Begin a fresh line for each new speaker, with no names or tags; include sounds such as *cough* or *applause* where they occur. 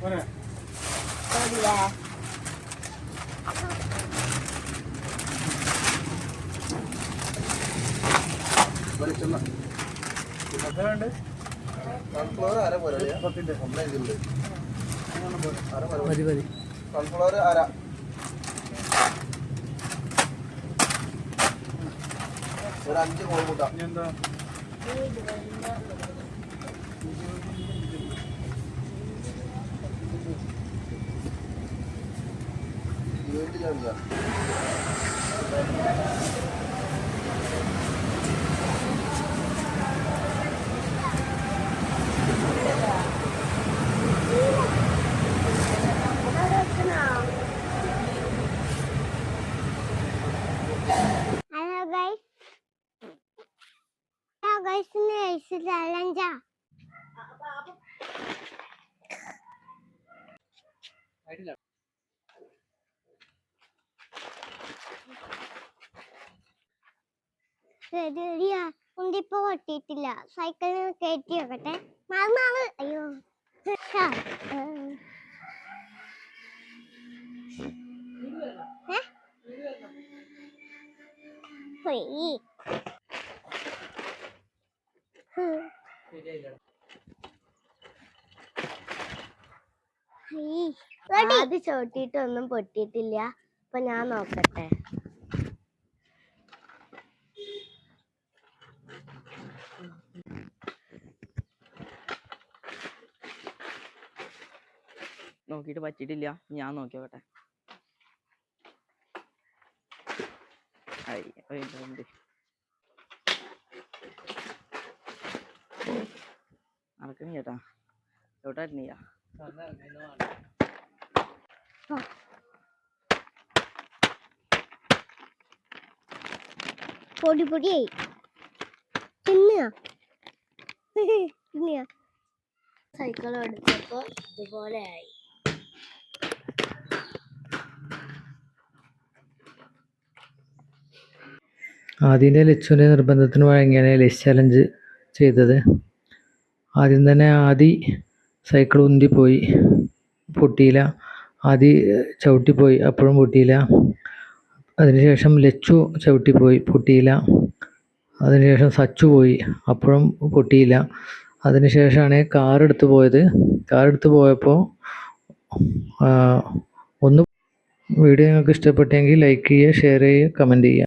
ഓടില്ലേ
വെളിച്ചെണ്ണ. സൺഫ്ലവർ അര
മതി
സൺഫ്ലവർ അര. ഒരു അഞ്ച് കോഴിമുട്ട
하는
거야.
Hello guys. Hello guys, nice to meet you. ശരിയാ കുണ്ടിപ്പോ പൊട്ടിയിട്ടില്ല. സൈക്കിളിൽ കയറ്റി വെക്കട്ടെ. മാവ് അയ്യോ? പോയി അത് ചോട്ടിട്ടൊന്നും പൊട്ടിയിട്ടില്ല. അപ്പൊ ഞാൻ നോക്കട്ടെ.
നോക്കിയിട്ട് പറ്റിയിട്ടില്ല. ഞാൻ നോക്കി നോക്കട്ടെ ഐ, അതിന്റെ ഉണ്ട്. നടക്കണ ചേട്ടാ എവിടായിരുന്നില്ല
പൊടി പൊടിയായി തിന്നുക *laughs* തിന്നുക സൈക്കിൾ എടുത്തപ്പോ ഇതുപോലെ ആയി.
ആദ്യന്റെ ലച്ചുവിന്റെ നിർബന്ധത്തിന് വഴങ്ങിയാണ് ലെസ് ചലഞ്ച് ചെയ്തത്. ആദ്യം തന്നെ ആദി സൈക്കിൾ ഉന്തിപ്പോയി പൊട്ടിയില്ല. ആദി ചവിട്ടിപ്പോയി അപ്പോഴും പൊട്ടിയില്ല. അതിനുശേഷം ലച്ചു ചവിട്ടിപ്പോയി പൊട്ടിയില്ല. അതിനുശേഷം സച്ചു പോയി. അപ്പോഴും പൊട്ടിയില്ല. അതിനുശേഷമാണ് കാർ പോയത്. കാർ പോയപ്പോൾ ഒന്ന് വീഡിയോ നിങ്ങൾക്ക് ഇഷ്ടപ്പെട്ടെങ്കിൽ ലൈക്ക് ചെയ്യുക ഷെയർ ചെയ്യുക കമന്റ് ചെയ്യുക.